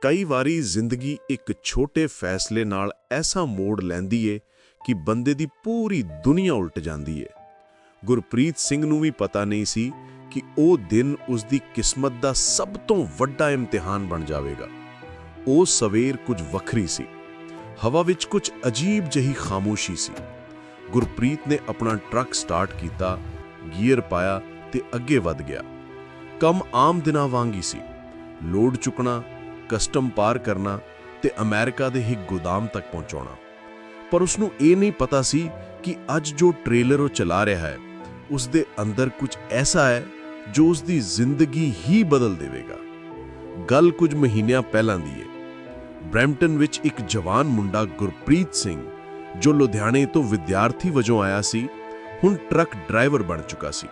ਕਈ ਵਾਰੀ ਜ਼ਿੰਦਗੀ ਇੱਕ ਛੋਟੇ ਫੈਸਲੇ ਨਾਲ ਐਸਾ ਮੋੜ ਲੈਂਦੀ ਏ ਕਿ ਬੰਦੇ ਦੀ ਪੂਰੀ ਦੁਨੀਆ ਉਲਟ ਜਾਂਦੀ ਏ। ਗੁਰਪ੍ਰੀਤ ਸਿੰਘ ਨੂੰ ਵੀ ਪਤਾ ਨਹੀਂ ਸੀ ਕਿ ਉਹ ਦਿਨ ਉਸ ਦੀ ਕਿਸਮਤ ਦਾ ਸਭ ਤੋਂ ਵੱਡਾ ਇਮਤਿਹਾਨ ਬਣ ਜਾਵੇਗਾ। ਉਹ ਸਵੇਰ ਕੁਝ ਵੱਖਰੀ ਸੀ। ਹਵਾ ਵਿੱਚ ਕੁਝ ਅਜੀਬ ਜਿਹੀ ਖਾਮੋਸ਼ੀ ਸੀ। ਗੁਰਪ੍ਰੀਤ ਨੇ ਆਪਣਾ ਟਰੱਕ ਸਟਾਰਟ ਕੀਤਾ, ਗੀਅਰ ਪਾਇਆ ਤੇ ਅੱਗੇ ਵੱਧ ਗਿਆ। ਕੰਮ ਆਮ ਦਿਨਾਂ ਵਾਂਗ ਹੀ ਸੀ। ਲੋਡ ਚੁੱਕਣਾ ਕਸਟਮ ਪਾਰ ਕਰਨਾ ਤੇ ਅਮਰੀਕਾ ਦੇ ਇੱਕ ਗੋਦਾਮ ਤੱਕ ਪਹੁੰਚਾਉਣਾ। ਪਰ ਉਸ ਨੂੰ ਇਹ ਨਹੀਂ ਪਤਾ ਸੀ ਕਿ ਅੱਜ ਜੋ ਟ੍ਰੇਲਰ ਉਹ ਚਲਾ ਰਿਹਾ ਹੈ ਉਸ ਦੇ ਅੰਦਰ ਕੁਝ ਐਸਾ ਹੈ ਜੋ ਉਸ ਦੀ ਜ਼ਿੰਦਗੀ ਹੀ ਬਦਲ ਦੇਵੇਗਾ। ਗੱਲ ਕੁਝ ਮਹੀਨਿਆਂ ਪਹਿਲਾਂ ਦੀ ਹੈ ਬ੍ਰੈਂਪਟਨ ਵਿੱਚ ਇੱਕ ਜਵਾਨ ਮੁੰਡਾ ਗੁਰਪ੍ਰੀਤ ਸਿੰਘ, ਜੋ ਲੁਧਿਆਣੇ ਤੋਂ ਵਿਦਿਆਰਥੀ ਵਜੋਂ ਆਇਆ ਸੀ, ਹੁਣ ਟਰੱਕ ਡਰਾਈਵਰ ਬਣ ਚੁੱਕਾ ਸੀ।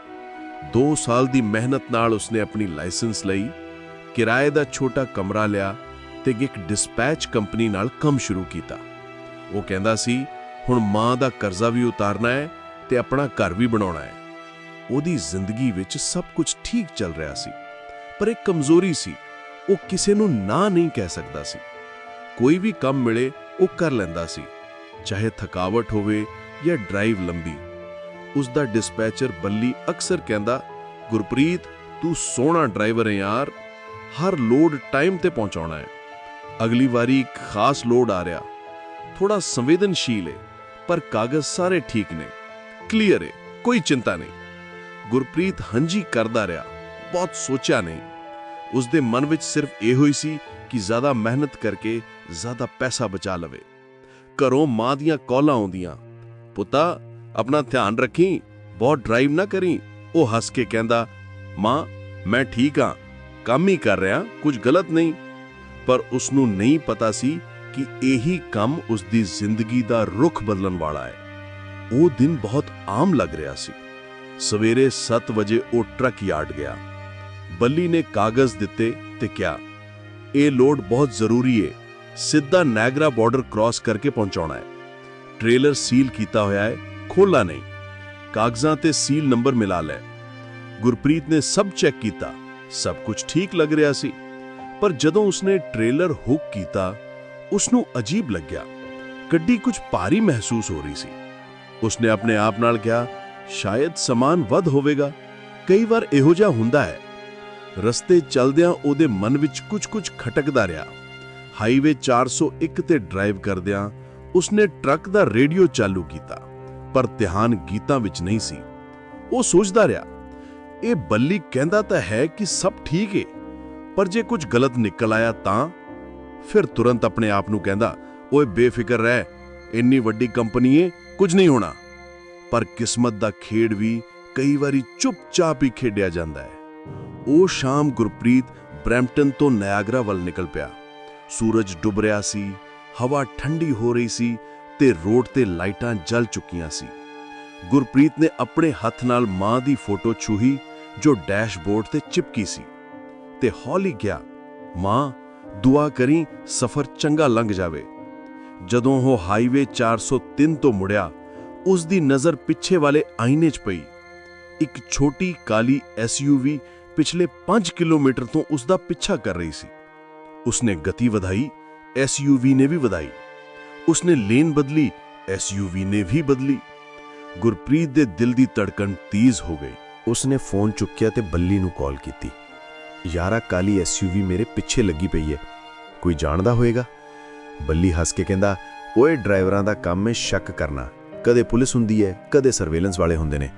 2 ਸਾਲ ਦੀ ਮਿਹਨਤ ਨਾਲ ਉਸਨੇ ਆਪਣੀ ਲਾਇਸੈਂਸ ਲਈ ਕਿਰਾਏ ਦਾ ਛੋਟਾ ਕਮਰਾ ਲਿਆ ਤੇ ਇੱਕ ਡਿਸਪੈਚ ਕੰਪਨੀ ਨਾਲ ਕੰਮ ਸ਼ੁਰੂ ਕੀਤਾ। ਉਹ ਕਹਿੰਦਾ ਸੀ, ਹੁਣ ਮਾਂ ਦਾ ਕਰਜ਼ਾ ਵੀ ਉਤਾਰਨਾ ਹੈ ਤੇ ਆਪਣਾ ਘਰ ਵੀ ਬਣਾਉਣਾ ਹੈ। ਉਹਦੀ ਜ਼ਿੰਦਗੀ ਵਿੱਚ ਸਭ ਕੁਝ ਠੀਕ ਚੱਲ ਰਿਹਾ ਸੀ, ਪਰ ਇੱਕ ਕਮਜ਼ੋਰੀ ਸੀ, ਉਹ ਕਿਸੇ ਨੂੰ ਨਾ ਨਹੀਂ ਕਹਿ ਸਕਦਾ ਸੀ। ਕੋਈ ਵੀ ਕੰਮ ਮਿਲੇ, ਉਹ ਕਰ ਲੈਂਦਾ ਸੀ, ਚਾਹੇ ਥਕਾਵਟ ਹੋਵੇ ਜਾਂ ਡਰਾਈਵ ਲੰਬੀ। ਉਸ ਦਾ ਡਿਸਪੈਚਰ ਬੱਲੀ ਅਕਸਰ ਕਹਿੰਦਾ, ਗੁਰਪ੍ਰੀਤ, ਤੂੰ ਸੋਹਣਾ ਡਰਾਈਵਰ ਹੈ ਯਾਰ ਹਰ ਲੋਡ ਟਾਈਮ ਤੇ ਪਹੁੰਚਾਉਣਾ ਹੈ। ਅਗਲੀ ਵਾਰੀ ਇੱਕ ਖਾਸ ਲੋਡ ਆ ਰਿਹਾ। ਥੋੜਾ ਸੰਵੇਦਨਸ਼ੀਲ ਹੈ ਪਰ ਕਾਗਜ਼ ਸਾਰੇ ਠੀਕ ਨੇ। ਕਲੀਅਰ ਹੈ ਕੋਈ ਚਿੰਤਾ ਨਹੀਂ। ਗੁਰਪ੍ਰੀਤ ਹੰਜੀ ਕਰਦਾ ਰਿਹਾ, ਬਹੁਤ ਸੋਚਿਆ ਨਹੀਂ। ਉਸ ਦੇ ਮਨ ਵਿੱਚ ਸਿਰਫ ਇਹੋ ਹੀ ਸੀ ਕਿ ਜ਼ਿਆਦਾ ਮਿਹਨਤ ਕਰਕੇ ਜ਼ਿਆਦਾ ਪੈਸਾ ਬਚਾ ਲਵੇ। ਘਰੋਂ ਮਾਂ ਦੀਆਂ ਕਾਲਾਂ ਆਉਂਦੀਆਂ, ਪੁੱਤਾ, ਆਪਣਾ ਧਿਆਨ ਰੱਖੀ, ਬਹੁਤ ਡਰਾਈਵ ਨਾ ਕਰੀ। ਉਹ ਹੱਸ ਕੇ ਕਹਿੰਦਾ, ਮਾਂ, ਮੈਂ ਠੀਕ ਹਾਂ ਕੰਮ ਹੀ ਕਰ ਰਿਹਾ, ਕੁਝ ਗਲਤ ਨਹੀਂ। ਪਰ ਉਸ ਨੂੰ ਨਹੀਂ ਪਤਾ ਸੀ ਕਿ ਇਹੀ ਕੰਮ ਉਸ ਦੀ ਜ਼ਿੰਦਗੀ ਦਾ ਰੁਖ ਬਦਲਣ ਵਾਲਾ ਹੈ। ਉਹ ਦਿਨ ਬਹੁਤ ਆਮ ਲੱਗ ਰਿਹਾ ਸੀ। ਸਵੇਰੇ 7 ਵਜੇ ਉਹ ਟਰੱਕ ਯਾਰਡ ਗਿਆ। ਬੱਲੀ ਨੇ ਕਾਗਜ਼ ਦਿੱਤੇ ਤੇ ਕਿਹਾ, ਇਹ ਲੋਡ ਬਹੁਤ ਜ਼ਰੂਰੀ ਹੈ ਸਿੱਧਾ ਨੈਗਰਾ ਬਾਰਡਰ ਕ੍ਰਾਸ ਕਰਕੇ ਪਹੁੰਚਾਉਣਾ ਹੈ। ਟ੍ਰੇਲਰ ਸੀਲ ਕੀਤਾ ਹੋਇਆ ਹੈ ਖੋਲਾ ਨਹੀਂ। ਕਾਗਜ਼ਾਂ ਤੇ ਸੀਲ ਨੰਬਰ ਮਿਲਾ ਲੈ। ਗੁਰਪ੍ਰੀਤ ਨੇ ਸਭ ਚੈੱਕ ਕੀਤਾ। ਸਭ ਕੁਝ ਠੀਕ ਲੱਗ ਰਿਹਾ ਸੀ। ਪਰ ਜਦੋਂ ਉਸਨੇ ਟ੍ਰੇਲਰ ਹੁੱਕ ਕੀਤਾ ਉਸ ਨੂੰ ਅਜੀਬ ਲੱਗਿਆ। ਗੱਡੀ ਕੁਝ ਭਾਰੀ ਮਹਿਸੂਸ ਹੋ ਰਹੀ ਸੀ। ਉਸਨੇ ਆਪਣੇ ਆਪ ਨਾਲ ਕਿਹਾ, ਸ਼ਾਇਦ ਸਮਾਨ ਵੱਧ ਹੋਵੇਗਾ। ਕਈ ਵਾਰ ਇਹੋ ਜਿਹਾ ਹੁੰਦਾ ਹੈ। ਰਸਤੇ ਚੱਲਦਿਆਂ ਉਹਦੇ ਮਨ ਵਿੱਚ ਕੁਝ-ਕੁਝ ਖਟਕਦਾ ਰਿਹਾ। ਹਾਈਵੇ 401 ਤੇ ਡਰਾਈਵ ਕਰਦਿਆਂ ਉਸਨੇ ਟਰੱਕ ਦਾ ਰੇਡੀਓ ਚਾਲੂ ਕੀਤਾ, ਪਰ ਧਿਆਨ ਗੀਤਾਂ ਵਿੱਚ ਨਹੀਂ ਸੀ। ਉਹ ਸੋਚਦਾ ਰਿਹਾ ਇਹ ਬੱਲੀ ਕਹਿੰਦਾ ਤਾਂ ਹੈ ਕਿ ਸਭ ਠੀਕ ਏ, ਪਰ ਜੇ ਕੁਝ ਗਲਤ ਨਿਕਲ ਆਇਆ ਤਾਂ? ਫਿਰ ਤੁਰੰਤ ਆਪਣੇ ਆਪ ਨੂੰ ਕਹਿੰਦਾ, ਓਏ ਬੇਫਿਕਰ ਰਹਿ, ਇੰਨੀ ਵੱਡੀ ਕੰਪਨੀ ਏ, ਕੁਝ ਨਹੀਂ ਹੋਣਾ। ਪਰ ਕਿਸਮਤ ਦਾ ਖੇਡ ਵੀ ਕਈ ਵਾਰੀ ਚੁੱਪਚਾਪ ਹੀ ਖੇਡਿਆ ਜਾਂਦਾ ਹੈ। ਉਹ ਸ਼ਾਮ ਗੁਰਪ੍ਰੀਤ ਬ੍ਰੈਂਪਟਨ ਤੋਂ ਨਿਆਗਰਾ ਵੱਲ ਨਿਕਲ ਪਿਆ। ਸੂਰਜ ਡੁੱਬ ਰਿਹਾ ਸੀ, ਹਵਾ ਠੰਡੀ ਹੋ ਰਹੀ ਸੀ ਤੇ ਰੋਡ ਤੇ ਲਾਈਟਾਂ ਜਲ ਚੁੱਕੀਆਂ ਸੀ। ਗੁਰਪ੍ਰੀਤ ਨੇ ਆਪਣੇ ਹੱਥ ਨਾਲ ਮਾਂ ਦੀ ਫੋਟੋ ਛੂਹੀ, ਜੋ ਡੈਸ਼ਬੋਰਡ ਤੇ ਚਿਪਕੀ ਸੀ। ਤੇ ਹੌਲੀ ਗਿਆ ਮਾਂ, ਦੁਆ ਕਰੀ, ਸਫ਼ਰ ਚੰਗਾ ਲੰਘ ਜਾਵੇ। ਜਦੋਂ ਉਹ ਹਾਈਵੇ 403 ਤੋਂ ਮੁੜਿਆ, ਉਸ ਦੀ ਨਜ਼ਰ ਪਿੱਛੇ ਵਾਲੇ ਆਈਨੇ 'ਚ ਪਈ। ਇੱਕ ਛੋਟੀ ਕਾਲੀ ਐਸਯੂਵੀ ਪਿਛਲੇ 5 ਕਿਲੋਮੀਟਰ ਤੋਂ ਉਸ ਦਾ ਪਿੱਛਾ ਕਰ ਰਹੀ ਸੀ। ਉਸਨੇ ਗਤੀ ਵਧਾਈ ਐਸਯੂਵੀ ਨੇ ਵੀ ਵਧਾਈ। ਉਸਨੇ ਲੇਨ ਬਦਲੀ ਐਸਯੂਵੀ ਨੇ ਵੀ ਬਦਲੀ। ਗੁਰਪ੍ਰੀਤ ਦੇ ਦਿਲ ਦੀ ਧੜਕਣ ਤੇਜ਼ ਹੋ ਗਈ। ਉਸਨੇ ਫੋਨ ਚੁੱਕਿਆ ਤੇ ਬੱਲੀ ਨੂੰ ਕਾਲ ਕੀਤੀ। ਯਾਰਾ, ਕਾਲੀ ਐਸਯੂਵੀ ਮੇਰੇ ਪਿੱਛੇ ਲੱਗੀ ਪਈ ਹੈ ਕੋਈ ਜਾਣਦਾ ਹੋਵੇਗਾ ਬੱਲੀ ਹੱਸ ਕੇ ਕਹਿੰਦਾ, ਓਏ ਡਰਾਈਵਰਾਂ ਦਾ ਕੰਮ ਹੈ ਸ਼ੱਕ ਕਰਨਾ। ਕਦੇ ਪੁਲਿਸ ਹੁੰਦੀ ਹੈ ਕਦੇ ਸਰਵੇਲੈਂਸ ਵਾਲੇ ਹੁੰਦੇ ਨੇ।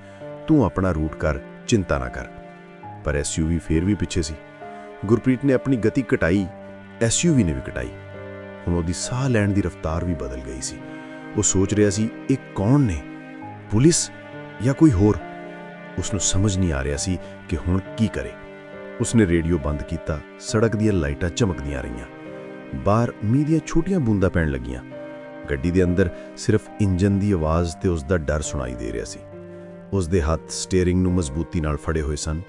ਤੂੰ ਆਪਣਾ ਰੂਟ ਕਰ, ਚਿੰਤਾ ਨਾ ਕਰ। ਪਰ ਐਸਯੂਵੀ ਫੇਰ ਵੀ ਪਿੱਛੇ ਸੀ। ਗੁਰਪ੍ਰੀਤ ਨੇ ਆਪਣੀ ਗਤੀ ਘਟਾਈ ਐਸਯੂਵੀ ਨੇ ਵੀ ਘਟਾਈ। ਹੁਣ ਉਹਦੀ ਸਾਹ ਲੈਣ ਦੀ ਰਫ਼ਤਾਰ ਵੀ ਬਦਲ ਗਈ ਸੀ। ਉਹ ਸੋਚ ਰਿਹਾ ਸੀ, ਇਹ ਕੌਣ ਨੇ? ਪੁਲਿਸ ਜਾਂ ਕੋਈ ਹੋਰ? ਉਸ ਨੂੰ ਸਮਝ ਨਹੀਂ ਆ ਰਿਹਾ ਸੀ ਕਿ ਹੁਣ ਕੀ ਕਰੇ। ਉਸਨੇ ਰੇਡੀਓ ਬੰਦ ਕੀਤਾ, ਸੜਕ ਦੀਆਂ ਲਾਈਟਾਂ ਚਮਕਦੀਆਂ ਰਹੀਆਂ। ਬਾਹਰ ਮੀਂਹ ਦੀਆਂ ਛੋਟੀਆਂ ਬੂੰਦਾਂ ਪੈਣ ਲੱਗੀਆਂ। ਗੱਡੀ ਦੇ ਅੰਦਰ ਸਿਰਫ ਇੰਜਨ ਦੀ ਆਵਾਜ਼ ਤੇ ਉਸ ਦਾ ਡਰ ਸੁਣਾਈ ਦੇ ਰਿਹਾ ਸੀ। ਉਸ ਦੇ ਹੱਥ ਸਟੀਅਰਿੰਗ ਨੂੰ ਮਜ਼ਬੂਤੀ ਨਾਲ ਫੜੇ ਹੋਏ ਸਨ।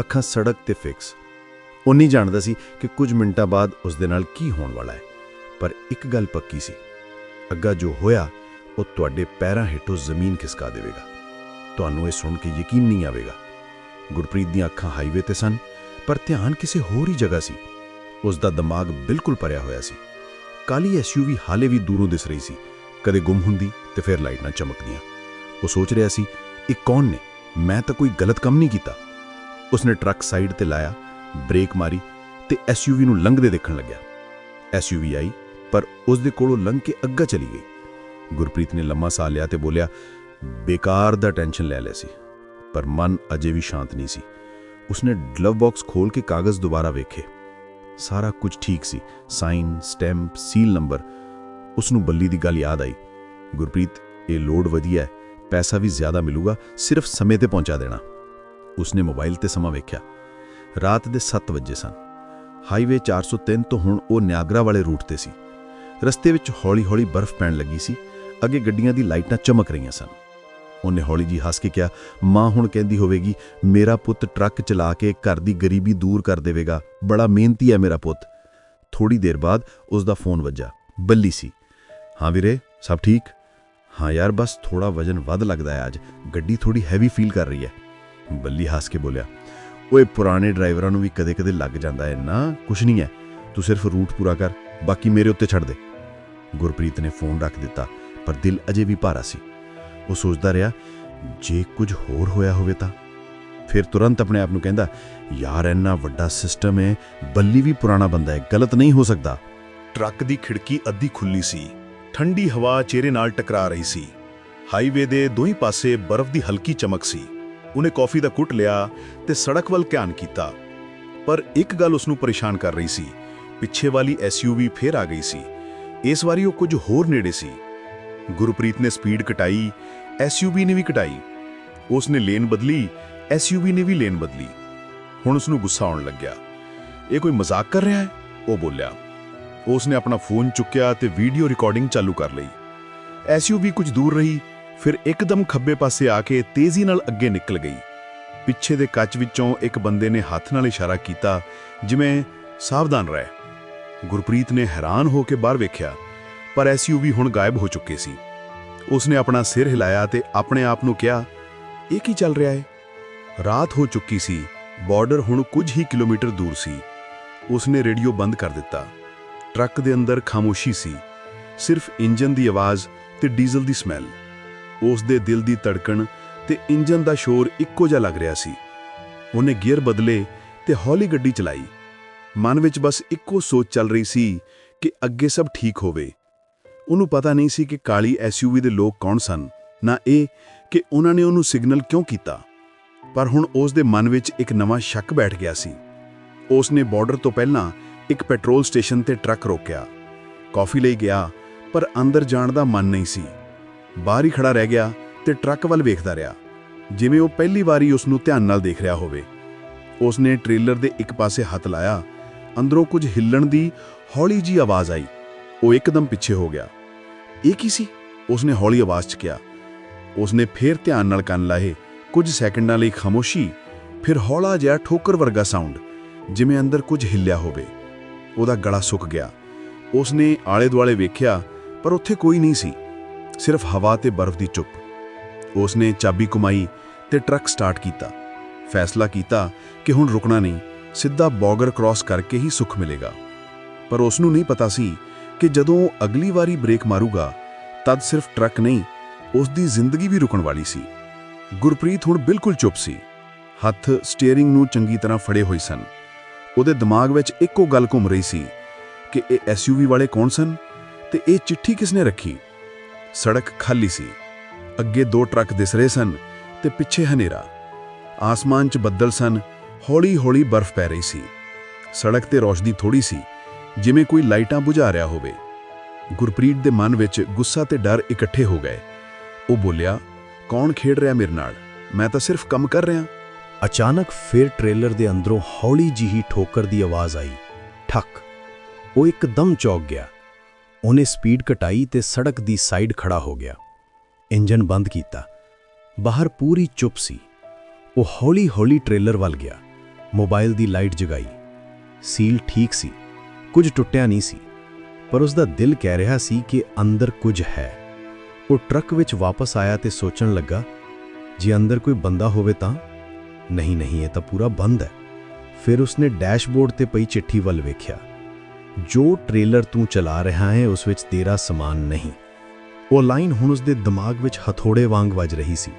ਅੱਖਾਂ ਸੜਕ ਤੇ ਫਿਕਸ। ਉਹ ਨਹੀਂ ਜਾਣਦਾ ਸੀ ਕਿ ਕੁਝ ਮਿੰਟਾਂ ਬਾਅਦ ਉਸ ਦੇ ਨਾਲ ਕੀ ਹੋਣ ਵਾਲਾ ਹੈ। ਪਰ ਇੱਕ ਗੱਲ ਪੱਕੀ ਸੀ। ਅੱਗਾ ਜੋ ਹੋਇਆ ਉਹ ਤੁਹਾਡੇ ਪੈਰਾਂ ਹੇਠੋਂ ਜ਼ਮੀਨ ਖਿਸਕਾ ਦੇਵੇਗਾ। ਤੁਹਾਨੂੰ ਇਹ ਸੁਣ ਕੇ ਯਕੀਨ ਨਹੀਂ ਆਵੇਗਾ। ਗੁਰਪ੍ਰੀਤ ਦੀਆਂ ਅੱਖਾਂ ਹਾਈਵੇ ਤੇ ਸਨ, ਪਰ ਧਿਆਨ ਕਿਸੇ ਹੋਰ ਹੀ ਜਗ੍ਹਾ ਸੀ। ਉਸ ਦਾ ਦਿਮਾਗ ਬਿਲਕੁਲ ਭਰਿਆ ਹੋਇਆ ਸੀ। ਕਾਲੀ ਐਸਯੂਵੀ ਹਾਲੇ ਵੀ ਦੂਰੋਂ ਦਿਸ ਰਹੀ ਸੀ। ਕਦੇ ਗੁੰਮ ਹੁੰਦੀ ਤੇ ਫਿਰ ਲਾਈਟਾਂ ਚਮਕਦੀਆਂ। ਉਹ ਸੋਚ ਰਿਹਾ ਸੀ, ਇਹ ਕੌਣ ਨੇ? ਮੈਂ ਤਾਂ ਕੋਈ ਗਲਤ ਕੰਮ ਨਹੀਂ ਕੀਤਾ। ਉਸਨੇ ਟਰੱਕ ਸਾਈਡ ਤੇ ਲਾਇਆ, ਬ੍ਰੇਕ ਮਾਰੀ ਤੇ ਐਸਯੂਵੀ ਨੂੰ ਲੰਘਦੇ ਦੇਖਣ ਲੱਗਿਆ। ਐਸਯੂਵੀ ਆਈ, ਪਰ ਉਸ ਦੇ ਕੋਲੋਂ ਲੰਘ ਕੇ ਅੱਗਾ ਚਲੀ ਗਈ। ਗੁਰਪ੍ਰੀਤ ਨੇ ਲੰਮਾ ਸਾਹ ਲਿਆ ਤੇ ਬੋਲਿਆ, ਬੇਕਾਰ ਦਾ ਟੈਨਸ਼ਨ ਲੈ ਲਿਆ ਸੀ, ਪਰ ਮਨ ਅਜੇ ਵੀ ਸ਼ਾਂਤ ਨਹੀਂ ਸੀ। ਉਸਨੇ ਗਲਵ ਬਾਕਸ ਖੋਲ ਕੇ ਕਾਗਜ਼ ਦੁਬਾਰਾ ਵੇਖੇ। ਸਾਰਾ ਕੁਝ ਠੀਕ ਸੀ ਸਾਈਨ ਸਟੈਂਪ ਸੀਲ ਨੰਬਰ ਉਸ ਨੂੰ ਬੱਲੀ ਦੀ ਗੱਲ ਯਾਦ ਆਈ। ਗੁਰਪ੍ਰੀਤ, ਇਹ ਲੋਡ ਵਧੀਆ ਹੈ, ਪੈਸਾ ਵੀ ਜ਼ਿਆਦਾ ਮਿਲੂਗਾ, ਸਿਰਫ ਸਮੇਂ ਤੇ ਪਹੁੰਚਾ ਦੇਣਾ। ਉਸਨੇ ਮੋਬਾਈਲ ਤੇ ਸਮਾਂ ਵੇਖਿਆ। ਰਾਤ ਦੇ 7 ਵਜੇ ਸਨ। ਹਾਈਵੇ 403 ਤੋਂ ਹੁਣ ਉਹ ਨਿਆਗਰਾ ਵਾਲੇ ਰੂਟ ਤੇ ਸੀ। ਰਸਤੇ ਵਿੱਚ ਹੌਲੀ-ਹੌਲੀ ਬਰਫ਼ ਪੈਣ ਲੱਗੀ ਸੀ। ਅੱਗੇ ਗੱਡੀਆਂ ਦੀ ਲਾਈਟਾਂ ਚਮਕ ਰਹੀਆਂ ਸਨ। ਉਹਨੇ ਹੌਲੀ ਜੀ ਹੱਸ ਕੇ ਕਿਹਾ, ਮਾਂ ਹੁਣ ਕਹਿੰਦੀ ਹੋਵੇਗੀ, ਮੇਰਾ ਪੁੱਤ ਟਰੱਕ ਚਲਾ ਕੇ ਘਰ ਦੀ ਗਰੀਬੀ ਦੂਰ ਕਰ ਦੇਵੇਗਾ। ਬੜਾ ਮਿਹਨਤੀ ਹੈ ਮੇਰਾ ਪੁੱਤ। ਥੋੜੀ ਦੇਰ ਬਾਅਦ ਉਸ ਦਾ ਫੋਨ ਵੱਜਾ ਬੱਲੀ ਸੀ। ਹਾਂ ਵੀਰੇ, ਸਭ ਠੀਕ? ਹਾਂ ਯਾਰ, ਬਸ ਥੋੜਾ ਵਜਨ ਵੱਧ ਲੱਗਦਾ ਹੈ ਅੱਜ। ਗੱਡੀ ਥੋੜੀ ਹੈਵੀ ਫੀਲ ਕਰ ਰਹੀ ਹੈ। ਬੱਲੀ ਹੱਸ ਕੇ ਬੋਲਿਆ, ਓਏ, ਪੁਰਾਣੇ ਡਰਾਈਵਰਾਂ ਨੂੰ ਵੀ ਕਦੇ-ਕਦੇ ਲੱਗ ਜਾਂਦਾ ਹੈ ਨਾ ਕੁਛ ਨਹੀਂ ਹੈ। ਤੂੰ ਸਿਰਫ ਰੂਟ ਪੂਰਾ ਕਰ। ਬਾਕੀ ਮੇਰੇ ਉੱਤੇ ਛੱਡ ਦੇ। ਗੁਰਪ੍ਰੀਤ ਨੇ ਫੋਨ ਰੱਖ ਦਿੱਤਾ। ਪਰ ਦਿਲ ਅਜੇ ਵੀ ਭਾਰਾ ਸੀ। ਉਹ ਸੋਚਦਾ ਰਿਹਾ, ਜੇ ਕੁਝ ਹੋਰ ਹੋਇਆ ਹੋਵੇ ਤਾਂ। ਫਿਰ ਤੁਰੰਤ ਆਪਣੇ ਆਪ ਨੂੰ ਕਹਿੰਦਾ, ਯਾਰ, ਇੰਨਾ ਵੱਡਾ ਸਿਸਟਮ ਹੈ ਬੱਲੀ ਵੀ ਪੁਰਾਣਾ ਬੰਦਾ ਹੈ ਗਲਤ ਨਹੀਂ ਹੋ ਸਕਦਾ। ਟਰੱਕ ਦੀ ਖਿੜਕੀ ਅੱਧੀ ਖੁੱਲੀ ਸੀ। ਠੰਡੀ ਹਵਾ ਚਿਹਰੇ ਨਾਲ ਟਕਰਾ ਰਹੀ ਸੀ। ਹਾਈਵੇ ਦੇ ਦੋਹੀਂ ਪਾਸੇ ਬਰਫ਼ ਦੀ ਹਲਕੀ ਚਮਕ ਸੀ। ਉਹਨੇ ਕੌਫੀ ਦਾ ਕੁੱਟ ਲਿਆ ਤੇ ਸੜਕ ਵੱਲ ਧਿਆਨ ਕੀਤਾ। ਪਰ ਇੱਕ ਗੱਲ ਉਸ ਨੂੰ ਪਰੇਸ਼ਾਨ ਕਰ ਰਹੀ ਸੀ। ਪਿੱਛੇ ਵਾਲੀ ਐਸਯੂਵੀ ਫੇਰ ਆ ਗਈ ਸੀ। ਇਸ ਵਾਰੀ ਉਹ ਕੁਝ ਹੋਰ ਨੇੜੇ ਸੀ। ਗੁਰਪ੍ਰੀਤ ਨੇ ਸਪੀਡ ਘਟਾਈ ਐਸਯੂਵੀ ਨੇ ਵੀ ਘਟਾਈ ਉਸ ਨੇ ਲੇਨ ਬਦਲੀ ਐਸਯੂਵੀ ਨੇ ਵੀ ਲੇਨ ਬਦਲੀ। ਹੁਣ ਉਸ ਨੂੰ ਗੁੱਸਾ ਆਉਣ ਲੱਗਿਆ। ਇਹ ਕੋਈ ਮਜ਼ਾਕ ਕਰ ਰਿਹਾ ਹੈ? ਉਹ ਬੋਲਿਆ। ਉਸ ਨੇ ਆਪਣਾ ਫੋਨ ਚੁੱਕਿਆ ਤੇ ਵੀਡੀਓ ਰਿਕਾਰਡਿੰਗ ਚਾਲੂ ਕਰ ਲਈ। ਐਸਯੂਵੀ ਕੁਝ ਦੂਰ ਰਹੀ, ਫਿਰ ਇੱਕਦਮ ਖੱਬੇ ਪਾਸੇ ਆ ਕੇ ਤੇਜ਼ੀ ਨਾਲ ਅੱਗੇ ਨਿਕਲ ਗਈ। ਪਿੱਛੇ ਦੇ ਕੱਚ ਵਿੱਚੋਂ ਇੱਕ ਬੰਦੇ ਨੇ ਹੱਥ ਨਾਲ ਇਸ਼ਾਰਾ ਕੀਤਾ, ਜਿਵੇਂ ਸਾਵਧਾਨ ਰਹਿ। ਗੁਰਪ੍ਰੀਤ ਨੇ ਹੈਰਾਨ ਹੋ ਕੇ ਬਾਹਰ ਵੇਖਿਆ। ਪਰ ਐਸਯੂਵੀ ਹੁਣ ਗਾਇਬ ਹੋ ਚੁੱਕੇ ਸੀ। ਉਸਨੇ ਆਪਣਾ ਸਿਰ ਹਿਲਾਇਆ ਤੇ ਆਪਣੇ ਆਪ ਨੂੰ ਕਿਹਾ, ਇਹ ਕੀ ਚੱਲ ਰਿਹਾ ਹੈ ਰਾਤ ਹੋ ਚੁੱਕੀ ਸੀ। ਬਾਰਡਰ ਹੁਣ ਕੁਝ ਹੀ ਕਿਲੋਮੀਟਰ ਦੂਰ ਸੀ। ਉਸਨੇ ਰੇਡੀਓ ਬੰਦ ਕਰ ਦਿੱਤਾ। ਟਰੱਕ ਦੇ ਅੰਦਰ ਖਾਮੋਸ਼ੀ ਸੀ। ਸਿਰਫ ਇੰਜਨ ਦੀ ਆਵਾਜ਼ ਤੇ ਡੀਜ਼ਲ ਦੀ ਸਮੈਲ। ਉਸ ਦੇ ਦਿਲ ਦੀ ਧੜਕਣ ਤੇ ਇੰਜਨ ਦਾ ਸ਼ੋਰ ਇੱਕੋ ਜਿਹਾ ਲੱਗ ਰਿਹਾ ਸੀ। ਉਹਨੇ ਗੀਅਰ ਬਦਲੇ ਤੇ ਹੌਲੀ ਗੱਡੀ ਚਲਾਈ। ਮਨ ਵਿੱਚ ਬਸ ਇੱਕੋ ਸੋਚ ਚੱਲ ਰਹੀ ਸੀ ਕਿ ਅੱਗੇ ਸਭ ਠੀਕ ਹੋਵੇ। ਉਹਨੂੰ ਪਤਾ ਨਹੀਂ ਸੀ ਕਿ ਕਾਲੀ ਐਸਯੂਵੀ ਦੇ ਲੋਕ ਕੌਣ ਸਨ, ਨਾ ਇਹ ਕਿ ਉਹਨਾਂ ਨੇ ਉਹਨੂੰ ਸਿਗਨਲ ਕਿਉਂ ਕੀਤਾ। ਪਰ ਹੁਣ ਉਸ ਦੇ ਮਨ ਵਿੱਚ ਇੱਕ ਨਵਾਂ ਸ਼ੱਕ ਬੈਠ ਗਿਆ ਸੀ। ਉਸ ਨੇ ਬਾਰਡਰ ਤੋਂ ਪਹਿਲਾਂ ਇੱਕ ਪੈਟਰੋਲ ਸਟੇਸ਼ਨ ਤੇ ਟਰੱਕ ਰੋਕਿਆ। ਕਾਫੀ ਲਈ ਗਿਆ, ਪਰ ਅੰਦਰ ਜਾਣ ਦਾ ਮਨ ਨਹੀਂ ਸੀ। ਬਾਹਰ ਹੀ ਖੜਾ ਰਹਿ ਗਿਆ ਤੇ ਟਰੱਕ ਵੱਲ ਵੇਖਦਾ ਰਿਹਾ, ਜਿਵੇਂ ਉਹ ਪਹਿਲੀ ਵਾਰੀ ਉਸ ਨੂੰ ਧਿਆਨ ਨਾਲ ਦੇਖ ਰਿਹਾ ਹੋਵੇ। ਉਸ ਨੇ ਟ੍ਰੇਲਰ ਦੇ ਇੱਕ ਪਾਸੇ ਹੱਥ ਲਾਇਆ, ਅੰਦਰੋਂ ਕੁਝ ਹਿੱਲਣ ਦੀ ਹੌਲੀ ਜੀ ਆਵਾਜ਼ ਆਈ। ਉਹ ਇੱਕਦਮ ਪਿੱਛੇ ਹੋ ਗਿਆ। ਇਹ ਕੀ ਸੀ? ਉਸਨੇ ਹੌਲੀ ਆਵਾਜ਼ 'ਚ ਕਿਹਾ। ਉਸਨੇ ਫੇਰ ਧਿਆਨ ਨਾਲ ਕੰਨ ਲਾਏ ਕੁਝ ਸੈਕਿੰਡਾਂ ਲਈ ਖਾਮੋਸ਼ੀ, ਫਿਰ ਹੌਲਾ ਜਿਹਾ ਠੋਕਰ ਵਰਗਾ ਸਾਊਂਡ, ਜਿਵੇਂ ਅੰਦਰ ਕੁਝ ਹਿੱਲਿਆ ਹੋਵੇ। ਉਹਦਾ ਗਲਾ ਸੁੱਕ ਗਿਆ। ਉਸਨੇ ਆਲੇ ਦੁਆਲੇ ਵੇਖਿਆ, ਪਰ ਉੱਥੇ ਕੋਈ ਨਹੀਂ ਸੀ। ਸਿਰਫ ਹਵਾ ਤੇ ਬਰਫ਼ ਦੀ ਚੁੱਪ। ਉਸਨੇ ਚਾਬੀ ਕਮਾਈ ਤੇ ਟਰੱਕ ਸਟਾਰਟ ਕੀਤਾ। ਫੈਸਲਾ ਕੀਤਾ ਕਿ ਹੁਣ ਰੁਕਣਾ ਨਹੀਂ, ਸਿੱਧਾ ਬਾਰਡਰ ਕ੍ਰਾਸ ਕਰਕੇ ਹੀ ਸੁੱਖ ਮਿਲੇਗਾ। ਪਰ ਉਸ ਨੂੰ ਨਹੀਂ ਪਤਾ ਸੀ ਕਿ ਜਦੋਂ ਅਗਲੀ ਵਾਰੀ ਬ੍ਰੇਕ ਮਾਰੂਗਾ, ਤਦ ਸਿਰਫ ਟਰੱਕ ਨਹੀਂ ਉਸ ਦੀ ਜ਼ਿੰਦਗੀ ਵੀ ਰੁਕਣ ਵਾਲੀ ਸੀ। ਗੁਰਪ੍ਰੀਤ ਹੁਣ ਬਿਲਕੁਲ ਚੁੱਪ ਸੀ। ਹੱਥ ਸਟੀਅਰਿੰਗ ਨੂੰ ਚੰਗੀ ਤਰ੍ਹਾਂ ਫੜੇ ਹੋਏ ਸਨ। ਉਹਦੇ ਦਿਮਾਗ ਵਿੱਚ ਇੱਕੋ ਗੱਲ ਘੁੰਮ ਰਹੀ ਸੀ ਕਿ ਇਹ ਐਸਯੂਵੀ ਵਾਲੇ ਕੌਣ ਸਨ ਤੇ ਇਹ ਚਿੱਠੀ ਕਿਸਨੇ ਰੱਖੀ? ਸੜਕ ਖਾਲੀ ਸੀ। ਅੱਗੇ ਦੋ ਟਰੱਕ ਦਿਸ ਰਹੇ ਸਨ ਤੇ ਪਿੱਛੇ ਹਨੇਰਾ। ਆਸਮਾਨ 'ਚ ਬੱਦਲ ਸਨ, ਹੌਲੀ-ਹੌਲੀ ਬਰਫ਼ ਪੈ ਰਹੀ ਸੀ। ਸੜਕ ਤੇ ਰੌਸ਼ਨੀ ਥੋੜੀ ਸੀ। ਜਿਵੇਂ ਕੋਈ ਲਾਈਟਾਂ ਬੁਝਾ ਰਿਹਾ ਹੋਵੇ। ਗੁਰਪ੍ਰੀਤ ਦੇ ਮਨ ਵਿੱਚ ਗੁੱਸਾ ਤੇ ਡਰ ਇਕੱਠੇ ਹੋ ਗਏ। ਉਹ ਬੋਲਿਆ, ਕੌਣ ਖੇਡ ਰਿਹਾ ਮੇਰੇ ਨਾਲ? ਮੈਂ ਤਾਂ ਸਿਰਫ ਕੰਮ ਕਰ ਰਿਹਾ। ਅਚਾਨਕ ਫਿਰ ਟ੍ਰੇਲਰ ਦੇ ਅੰਦਰੋਂ ਹੌਲੀ ਜਿਹੀ ਠੋਕਰ ਦੀ ਆਵਾਜ਼ ਆਈ। ਠੱਕ! ਉਹ ਇੱਕਦਮ ਚੌਕ ਗਿਆ। ਉਹਨੇ ਸਪੀਡ ਘਟਾਈ ਤੇ ਸੜਕ ਦੀ ਸਾਈਡ ਖੜਾ ਹੋ ਗਿਆ। ਇੰਜਨ ਬੰਦ ਕੀਤਾ। ਬਾਹਰ ਪੂਰੀ ਚੁੱਪ ਸੀ। ਉਹ ਹੌਲੀ-ਹੌਲੀ ਟ੍ਰੇਲਰ ਵੱਲ ਗਿਆ। ਮੋਬਾਈਲ ਦੀ ਲਾਈਟ ਜਗਾਈ। ਸੀਲ ਠੀਕ ਸੀ। ਕੁਝ ਟੁੱਟਿਆ ਨਹੀਂ ਸੀ, ਪਰ ਉਸ ਦਾ ਦਿਲ ਕਹਿ ਰਿਹਾ ਸੀ ਕਿ ਅੰਦਰ ਕੁਝ ਹੈ। ਉਹ ਟਰੱਕ ਵਿੱਚ ਵਾਪਸ ਆਇਆ ਤੇ ਸੋਚਣ ਲੱਗਾ, ਜੇ ਅੰਦਰ ਕੋਈ ਬੰਦਾ ਹੋਵੇ ਤਾਂ? ਨਹੀਂ ਨਹੀਂ, ਇਹ ਤਾਂ ਪੂਰਾ ਬੰਦ ਹੈ। ਫਿਰ ਉਸਨੇ ਡੈਸ਼ਬੋਰਡ ਤੇ ਪਈ ਚਿੱਠੀ ਵੱਲ ਵੇਖਿਆ। ਜੋ ਟ੍ਰੇਲਰ ਤੂੰ ਚਲਾ ਰਿਹਾ ਹੈ, ਉਸ ਵਿੱਚ ਤੇਰਾ ਸਮਾਨ ਨਹੀਂ। ਉਹ ਲਾਈਨ ਹੁਣ ਉਸਦੇ ਦਿਮਾਗ ਵਿੱਚ ਹਥੋੜੇ ਵਾਂਗ ਵੱਜ ਰਹੀ ਸੀ।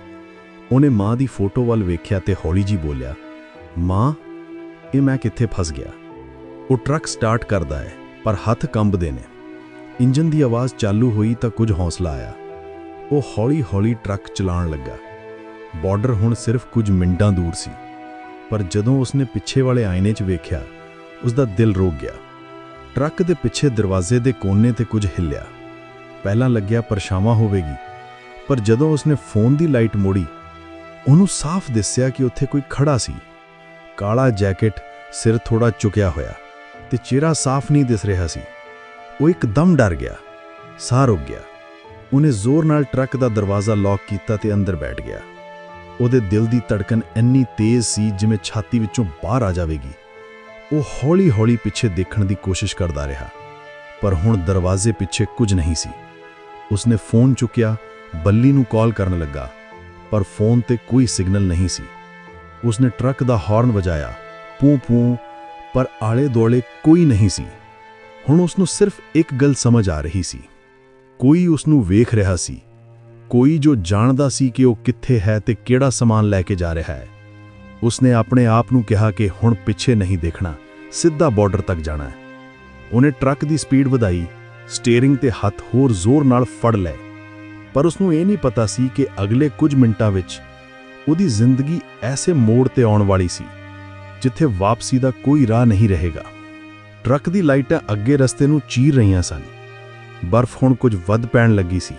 ਉਹਨੇ ਮਾਂ ਦੀ ਫੋਟੋ ਵੱਲ ਵੇਖਿਆ ਤੇ ਹੌਲੀ ਜੀ ਬੋਲਿਆ, ਮਾਂ, ਇਹ ਮੈਂ ਕਿੱਥੇ ਫਸ ਗਿਆ? ਉਹ ਟਰੱਕ ਸਟਾਰਟ ਕਰਦਾ ਹੈ, ਪਰ ਹੱਥ ਕੰਬਦੇ ਨੇ। ਇੰਜਨ ਦੀ ਆਵਾਜ਼ ਚਾਲੂ ਹੋਈ ਤਾਂ ਕੁਝ ਹੌਸਲਾ ਆਇਆ। ਉਹ ਹੌਲੀ-ਹੌਲੀ ਟਰੱਕ ਚਲਾਉਣ ਲੱਗਾ। ਬਾਰਡਰ ਹੁਣ ਸਿਰਫ ਕੁਝ ਮਿੰਟਾਂ ਦੂਰ ਸੀ। ਪਰ ਜਦੋਂ ਉਸਨੇ ਪਿੱਛੇ ਵਾਲੇ ਆਇਨੇ 'ਚ ਵੇਖਿਆ, ਉਸਦਾ ਦਿਲ ਰੁਕ ਗਿਆ। ਟਰੱਕ ਦੇ ਪਿੱਛੇ ਦਰਵਾਜ਼ੇ ਦੇ ਕੋਨੇ ਤੇ ਕੁਝ ਹਿੱਲਿਆ। ਪਹਿਲਾਂ ਲੱਗਿਆ ਪਰਛਾਵਾਂ ਹੋਵੇਗੀ, ਪਰ ਜਦੋਂ ਉਸਨੇ ਫੋਨ ਦੀ ਲਾਈਟ ਮੋੜੀ, ਉਹਨੂੰ ਸਾਫ਼ ਦਿਸਿਆ ਕਿ ਉੱਥੇ ਕੋਈ ਖੜਾ ਸੀ। ਕਾਲਾ ਜੈਕਟ ਸਿਰ ਥੋੜਾ ਝੁਕਿਆ ਹੋਇਆ। ਤੇ ਚਿਹਰਾ ਸਾਫ਼ ਨਹੀਂ ਦਿਸ ਰਿਹਾ ਸੀ। ਉਹ ਇੱਕਦਮ ਡਰ ਗਿਆ, ਸਾਹ ਰੁਕ ਗਿਆ। ਉਹਨੇ ਜ਼ੋਰ ਨਾਲ ਟਰੱਕ ਦਾ ਦਰਵਾਜ਼ਾ ਲੌਕ ਕੀਤਾ ਤੇ ਅੰਦਰ ਬੈਠ ਗਿਆ। ਉਹਦੇ ਦਿਲ ਦੀ ਧੜਕਨ ਇੰਨੀ ਤੇਜ਼ ਸੀ ਜਿਵੇਂ ਛਾਤੀ ਵਿੱਚੋਂ ਬਾਹਰ ਆ ਜਾਵੇਗੀ। ਉਹ ਹੌਲੀ-ਹੌਲੀ ਪਿੱਛੇ ਦੇਖਣ ਦੀ ਕੋਸ਼ਿਸ਼ ਕਰਦਾ ਰਿਹਾ, ਪਰ ਹੁਣ ਦਰਵਾਜ਼ੇ ਪਿੱਛੇ ਕੁਝ ਨਹੀਂ ਸੀ। ਉਸਨੇ ਫੋਨ ਚੁੱਕਿਆ, ਬੱਲੀ ਨੂੰ ਕਾਲ ਕਰਨ ਲੱਗਾ, ਪਰ ਫੋਨ ਤੇ ਕੋਈ ਸਿਗਨਲ ਨਹੀਂ ਸੀ। ਉਸਨੇ ਟਰੱਕ ਦਾ ਹਾਰਨ ਵਜਾਇਆ ਪੂੰ ਪੂੰ ਪਰ ਆਲੇ-ਦੁਆਲੇ ਕੋਈ ਨਹੀਂ ਸੀ। ਹੁਣ ਉਸ ਨੂੰ ਸਿਰਫ ਇੱਕ ਗੱਲ ਸਮਝ ਆ ਰਹੀ ਸੀ। ਕੋਈ ਉਸ ਨੂੰ ਵੇਖ ਰਿਹਾ ਸੀ। ਕੋਈ ਜੋ ਜਾਣਦਾ ਸੀ ਕਿ ਉਹ ਕਿੱਥੇ ਹੈ ਤੇ ਕਿਹੜਾ ਸਮਾਨ ਲੈ ਕੇ ਜਾ ਰਿਹਾ ਹੈ। ਉਸਨੇ ਆਪਣੇ ਆਪ ਨੂੰ ਕਿਹਾ ਕਿ ਹੁਣ ਪਿੱਛੇ ਨਹੀਂ ਦੇਖਣਾ, ਸਿੱਧਾ ਬਾਰਡਰ ਤੱਕ ਜਾਣਾ ਹੈ। ਉਹਨੇ ਟਰੱਕ ਦੀ ਸਪੀਡ ਵਧਾਈ, ਸਟੀਅਰਿੰਗ ਤੇ ਹੱਥ ਹੋਰ ਜ਼ੋਰ ਨਾਲ ਫੜ ਲਏ। ਪਰ ਉਸ ਨੂੰ ਇਹ ਨਹੀਂ ਪਤਾ ਸੀ ਕਿ ਅਗਲੇ ਕੁਝ ਮਿੰਟਾਂ ਵਿੱਚ ਉਹਦੀ ਜ਼ਿੰਦਗੀ ਐਸੇ ਮੋੜ ਤੇ ਆਉਣ ਵਾਲੀ ਸੀ। ਜਿੱਥੇ ਵਾਪਸੀ ਦਾ ਕੋਈ ਰਾਹ ਨਹੀਂ ਰਹੇਗਾ। ਟਰੱਕ ਦੀ ਲਾਈਟਾਂ ਅੱਗੇ ਰਸਤੇ ਨੂੰ ਚੀਰ ਰਹੀਆਂ ਸਨ। ਬਰਫ਼ ਹੁਣ ਕੁਝ ਵੱਧ ਪੈਣ ਲੱਗੀ ਸੀ।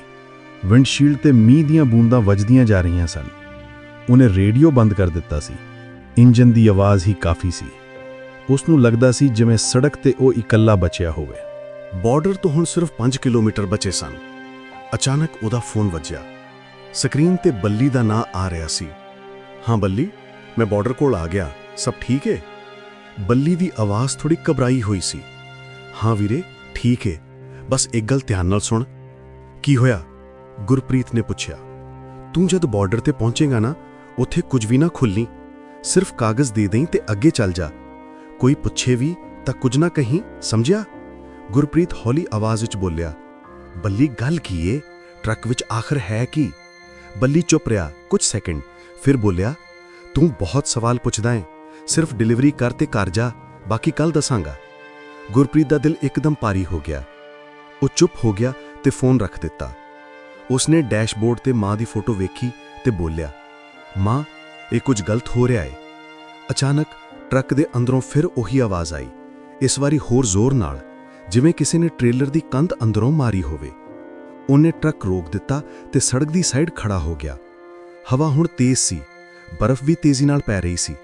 ਵਿੰਡਸ਼ੀਲਡ ਤੇ ਮੀਂਹ ਦੀਆਂ ਬੂੰਦਾਂ ਵੱਜਦੀਆਂ ਜਾ ਰਹੀਆਂ ਸਨ। ਉਹਨੇ ਰੇਡੀਓ ਬੰਦ ਕਰ ਦਿੱਤਾ ਸੀ। ਇੰਜਨ ਦੀ ਆਵਾਜ਼ ਹੀ ਕਾਫੀ ਸੀ। ਉਸ ਨੂੰ ਲੱਗਦਾ ਸੀ ਜਿਵੇਂ ਸੜਕ ਤੇ ਉਹ ਇਕੱਲਾ ਬਚਿਆ ਹੋਵੇ। ਬਾਰਡਰ ਤੋਂ ਹੁਣ ਸਿਰਫ 5 ਕਿਲੋਮੀਟਰ ਬਚੇ ਸਨ। ਅਚਾਨਕ ਉਹਦਾ ਫੋਨ ਵੱਜਿਆ। ਸਕਰੀਨ ਤੇ ਬੱਲੀ ਦਾ ਨਾਂ ਆ ਰਿਹਾ ਸੀ। ਹਾਂ ਬੱਲੀ, ਮੈਂ ਬਾਰਡਰ ਕੋਲ ਆ ਗਿਆ। ਸਭ ਠੀਕ ਹੈ ਬੱਲੀ ਦੀ ਆਵਾਜ਼ ਥੋੜੀ ਘਬਰਾਈ ਹੋਈ ਸੀ। ਹਾਂ ਵੀਰੇ, ਠੀਕ ਹੈ ਬਸ ਇੱਕ ਗੱਲ ਧਿਆਨ ਨਾਲ ਸੁਣ। ਕੀ ਹੋਇਆ? ਗੁਰਪ੍ਰੀਤ ਨੇ ਪੁੱਛਿਆ। ਤੂੰ ਜਦ ਬਾਰਡਰ ਤੇ ਪਹੁੰਚੇਗਾ ਨਾ, ਉੱਥੇ ਕੁਝ ਵੀ ਨਾ ਖੁੱਲਣੀ ਸਿਰਫ ਕਾਗਜ਼ ਦੇ ਦੇਈਂ ਤੇ ਅੱਗੇ ਚੱਲ ਜਾ। ਕੋਈ ਪੁੱਛੇ ਵੀ ਤਾਂ ਕੁਝ ਨਾ ਕਹੀਂ, ਸਮਝਿਆ? ਗੁਰਪ੍ਰੀਤ ਹੌਲੀ ਆਵਾਜ਼ ਵਿੱਚ ਬੋਲਿਆ, ਬੱਲੀ ਗੱਲ ਕੀ ਏ? ਟਰੱਕ ਵਿੱਚ ਆਖਰ ਹੈ ਕੀ? ਬੱਲੀ ਚੁੱਪ ਰਿਹਾ ਕੁਝ ਸੈਕਿੰਡ, ਫਿਰ ਬੋਲਿਆ, ਤੂੰ ਬਹੁਤ ਸਵਾਲ ਪੁੱਛਦਾ ਹੈ। ਸਿਰਫ ਡਿਲੀਵਰੀ ਕਰ ਤੇ ਕਰ ਜਾ, ਬਾਕੀ ਕੱਲ ਦੱਸਾਂਗਾ। ਗੁਰਪ੍ਰੀਤ ਦਾ ਦਿਲ ਇੱਕਦਮ ਪਾਰੀ ਹੋ ਗਿਆ। ਉਹ ਚੁੱਪ ਹੋ ਗਿਆ ਤੇ ਫੋਨ ਰੱਖ ਦਿੱਤਾ। ਉਸਨੇ ਡੈਸ਼ਬੋਰਡ ਤੇ ਮਾਂ ਦੀ ਫੋਟੋ ਵੇਖੀ ਤੇ ਬੋਲਿਆ, ਮਾਂ, ਇਹ ਕੁਝ ਗਲਤ ਹੋ ਰਿਹਾ ਹੈ ਅਚਾਨਕ ਟਰੱਕ ਦੇ ਅੰਦਰੋਂ ਫਿਰ ਉਹੀ ਆਵਾਜ਼ ਆਈ। ਇਸ ਵਾਰੀ ਹੋਰ ਜ਼ੋਰ ਨਾਲ, ਜਿਵੇਂ ਕਿਸੇ ਨੇ ਟ੍ਰੇਲਰ ਦੀ ਕੰਧ ਅੰਦਰੋਂ ਮਾਰੀ ਹੋਵੇ। ਉਹਨੇ ਟਰੱਕ ਰੋਕ ਦਿੱਤਾ ਤੇ ਸੜਕ ਦੀ ਸਾਈਡ ਖੜਾ ਹੋ ਗਿਆ। ਹਵਾ ਹੁਣ ਤੇਜ਼ ਸੀ, ਬਰਫ਼ ਵੀ ਤੇਜ਼ੀ ਨਾਲ ਪੈ ਰਹੀ ਸੀ।